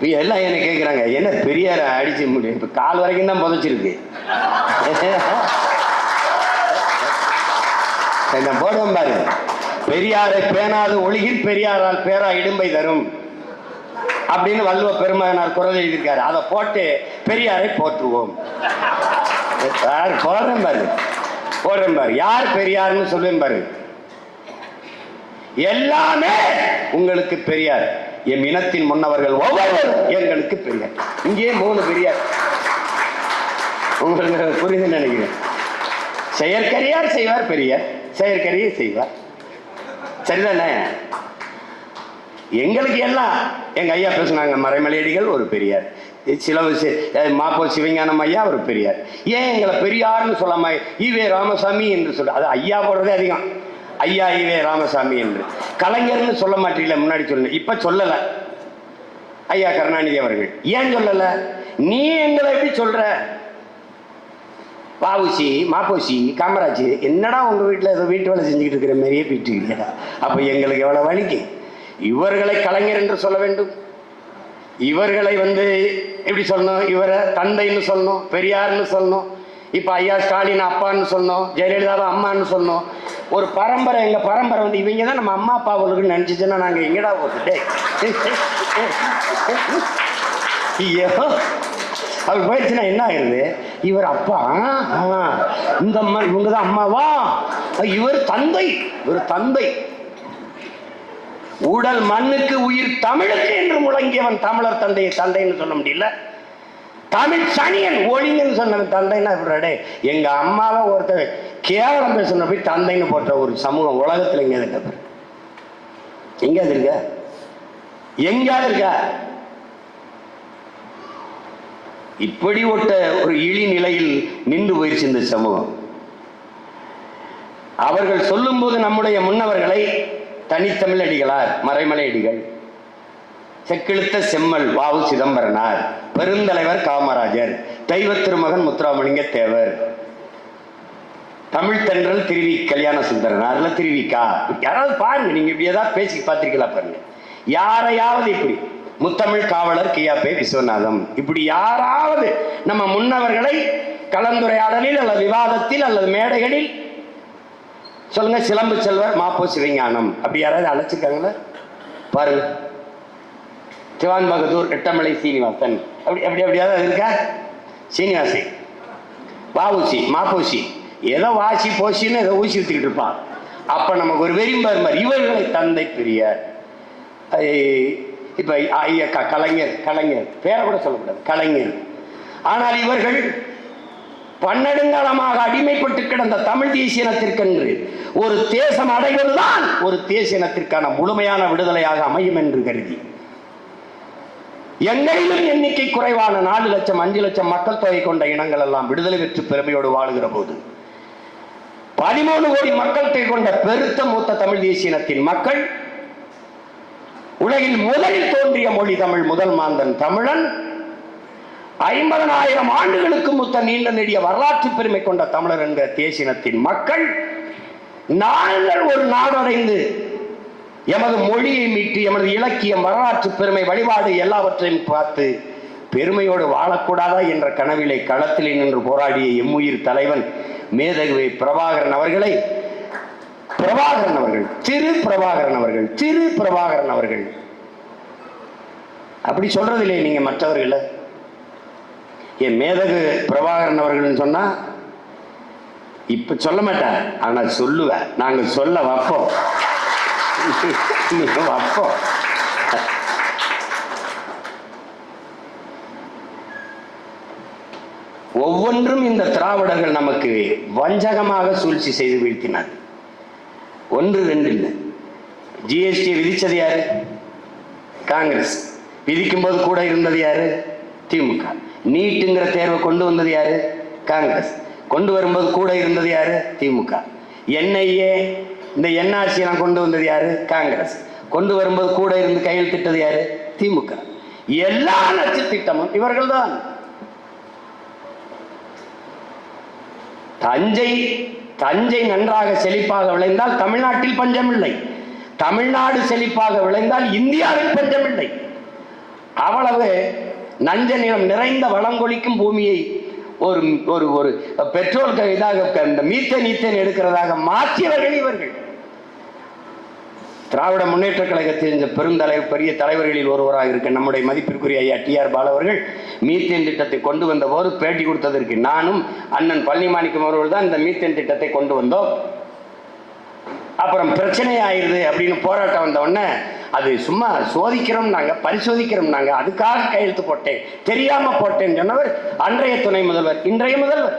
இப்போ எல்லாம் என்ன கேட்குறாங்க என்ன பெரியார அடிச்சு முடியும் இப்போ கால் வரைக்கும் தான் புதைச்சிருக்கு. சரி, நான் பாரு. பெரியாரை பேணாது ஒழுகில் பெரியாரால் பேரா இடும்பை தரும். அப்படின்னு வல்லுவ பெருமகனார் குரல் எழுதியிருக்காரு. அதை போட்டு பெரியாரை போற்றுவோம். யார் போடுறேன் பாரு. போடுறேன் பாரு. யார் பெரியார்னு சொல்லுவேன் பாரு. எல்லாமே உங்களுக்கு பெரியார். எம் இனத்தின் முன்னவர்கள் ஒவ்வொருவரும் எங்களுக்கு பெரியார். இங்கே மூணு பெரியார். உங்களுக்கு புரிந்து நினைக்கிறேன். செயற்கரியார் செய்வார் பெரியார். செயற்கரியை செய்வார். சரிதானே? எங்களுக்கு எல்லாம் எங்க ஐயா பேசுனாங்க மறைமலையடிகள் ஒரு பெரியார். சில மாப்போ சிவஞானம் ஐயா ஒரு பெரியார். ஏன் எங்களை பெரியார்னு சொல்லாம ஈவே ராமசாமி என்று சொல்ற அது ஐயா போடுறதே அதிகம். ஐயா ஈவே ராமசாமி என்று. கலைஞர்னு சொல்ல மாட்டீங்கள முன்னாடி சொல்லணும் இப்ப சொல்லல. ஐயா கருணாநிதி அவர்கள். ஏன் சொல்லல? நீ எங்களை எப்படி சொல்ற? பாவுசி மாப்போசி காமராஜ் என்னடா உங்க வீட்டில் ஏதோ வீட்டு வேலை செஞ்சுக்கிட்டு இருக்கிற மாதிரியே போயிட்டு இருக்கீங்கடா அப்போ எங்களுக்கு எவ்வளோ வலிக்கு? இவர்களை கலைஞர் என்று சொல்ல வேண்டும். இவர்களை வந்து எப்படி சொல்லணும்? இவரை தந்தைன்னு சொல்லணும் பெரியார்னு சொல்லணும் இப்போ ஐயா ஸ்டாலின் அப்பான்னு சொன்னோம் ஜெயலலிதாவை அம்மான்னு சொன்னோம். ஒரு பரம்பரை எங்கள் பரம்பரை வந்து இவங்க தான் நம்ம அம்மா அப்பா அவர்களுக்கு நினச்சிச்சுன்னா நாங்கள் எங்கடா டே ஐயோ. அவர் போயிடுச்சுன்னா என்ன ஆயிருது இவர் அப்பா இந்த அம்மா இவங்க தான் அம்மாவா? இவர் தந்தை இவர் தந்தை. உடல் மண்ணுக்கு உயிர் தமிழுக்கு என்று முழங்கியவன் தமிழர் தந்தையை தந்தைன்னு சொல்ல முடியல. தமிழ் சனியன் ஒளிங்கன்னு சொன்ன தந்தைன்னா இப்படி எங்க அம்மாவை ஒருத்தர் கேவலம் பேசுன போய் தந்தைன்னு போட்ட ஒரு சமூகம் உலகத்துல எங்க இருக்க எங்க அது இருக்க? எங்கேயாவது இருக்கா? இப்படி ஒட்ட ஒரு இழி நிலையில் நின்று போயிடுச்சு இந்த சமூகம். அவர்கள் சொல்லும்போது நம்முடைய முன்னவர்களை தனித்தமிழ் அடிகளார் மறைமலை அடிகள் செக்கிழுத்த செம்மல் வாவு சிதம்பரனார். பெருந்தலைவர் காமராஜர் தெய்வ திருமகன் முத்துராமலிங்க தேவர் தமிழ் தென்றல் திருவி கல்யாண சுந்தரனார் அதில் திருவிக்கா? யாராவது பாருங்க நீங்க இப்படி ஏதாவது பேசி பார்த்திருக்கலாம் பாருங்க. யாரையாவது இப்படி முத்தமிழ் காவலர் கியாப்பே விஸ்வநாதம் இப்படி யாராவது நம்ம முன்னவர்களை கலந்துரையாடலில் அல்லது விவாதத்தில் அல்லது மேடைகளில் சொல்லுங்க சிலம்பு செல்வர் மாப்போ சிவஞானம் அப்படி யாராவது அழைச்சிருக்காங்களா? பாருங்க. திவான் பகதூர் எட்டமலை சீனிவாசன் அப்படி அப்படி அப்படியாவது இருக்கா? சீனிவாசி வாவுசி மாப்பூசி. ஏதோ வாசி போசின்னு ஏதோ ஊசி ஊற்றிக்கிட்டு இருப்பான். அப்போ நமக்கு ஒரு வெறிம்பார் மாதிரி இவர்களை தந்தை பெரியார். இப்போ ஐயக்கா கலைஞர் கலைஞர். பேரை கூட சொல்லக்கூடாது. கலைஞர். ஆனால் இவர்கள் பன்னெடுங்காலமாக அடிமைப்பட்டு கிடந்த தமிழ் தேசியனத்திற்கென்று ஒரு தேசம் அடைவதுதான் ஒரு தேசியனத்திற்கான முழுமையான விடுதலையாக அமையும் என்று கருதி. எங்களிலும் எண்ணிக்கை குறைவான நாலு லட்சம் அஞ்சு லட்சம் மக்கள் தொகை கொண்ட இனங்கள் எல்லாம் விடுதலை பெற்று பெருமையோடு வாழுகிற போது பதிமூணு கோடி மக்கள் தொகை கொண்ட பெருத்த மூத்த தமிழ் தேசியனத்தின் மக்கள் உலகில் முதலில் தோன்றிய மொழி தமிழ் முதல் மாந்தன் தமிழன். ஐம்பதனாயிரம் ஆண்டுகளுக்கு முத்த நீண்ட நெடிய வரலாற்று பெருமை கொண்ட தமிழர் என்ற தேசினத்தின் மக்கள் நாங்கள் ஒரு நாடடைந்து எமது மொழியை மீட்டு எமது இலக்கியம் வரலாற்று பெருமை வழிபாடு எல்லாவற்றையும் பார்த்து பெருமையோடு வாழக்கூடாதா என்ற கனவிலை களத்திலே நின்று போராடிய எம்முயிர் தலைவன் மேதகுவை பிரபாகரன் அவர்களை. பிரபாகரன் அவர்கள் திரு பிரபாகரன் அவர்கள் திரு பிரபாகரன் அவர்கள். அப்படி சொல்றது இல்லையே நீங்க மற்றவர்கள என் மேதகு பிரபாகரன் அவர்கள்னு சொன்னா இப்ப சொல்ல மாட்டேன் ஆனா சொல்லுவேன் நாங்கள் சொல்ல வைப்போம். நீங்க வைப்போம் ஒவ்வொன்றும் இந்த திராவிடர்கள் நமக்கு வஞ்சகமாக சூழ்ச்சி செய்து வீழ்த்தினார் ஒன்று ரெண்டு இல்லை. ஜிஎஸ்டி விதிச்சது யாரு? காங்கிரஸ். விதிக்கும் போது கூட இருந்தது யாரு? திமுக. நீட்டுங்கிற தேர்வை கொண்டு வந்தது யாரு? காங்கிரஸ். கொண்டு வரும்போது கூட இருந்தது யாரு? திமுக. என்ஐஏ இந்த என்ஆர்சியெல்லாம் கொண்டு வந்தது யாரு? காங்கிரஸ். கொண்டு வரும்போது கூட இருந்து கையெழுத்திட்டது யாரு? திமுக. எல்லா நச்சு திட்டமும் இவர்கள்தான். தஞ்சை தஞ்சை நன்றாக செழிப்பாக விளைந்தால் தமிழ்நாட்டில் பஞ்சமில்லை. தமிழ்நாடு செழிப்பாக விளைந்தால் இந்தியாவில் பஞ்சமில்லை. அவ்வளவு நஞ்ச நிலம் நிறைந்த வளங்கொழிக்கும் பூமியை ஒரு ஒரு ஒரு பெட்ரோல் இதாக இந்த மீத்தேன் ஈத்தேன் எடுக்கிறதாக மாற்றியவர்கள் இவர்கள். திராவிட முன்னேற்ற கழகத்தில் இந்த பெருந்தலை பெரிய தலைவர்களில் ஒருவராக இருக்க நம்முடைய மதிப்பிற்குரிய ஐயா டி ஆர் பால் அவர்கள் மீத்தேன் திட்டத்தை கொண்டு வந்த போது பேட்டி கொடுத்ததற்கு நானும் அண்ணன் பழனிமாணிக்கம் அவர்கள் தான் இந்த மீத்தேன் திட்டத்தை கொண்டு வந்தோம். அப்புறம் பிரச்சனை ஆயிடுது அப்படின்னு போராட்டம் வந்தவுடனே அது சும்மா சோதிக்கிறோம் நாங்கள் பரிசோதிக்கிறோம் நாங்கள் அதுக்காக கையெழுத்து போட்டேன் தெரியாமல் போட்டேன்னு சொன்னவர் அன்றைய துணை முதல்வர் இன்றைய முதல்வர்.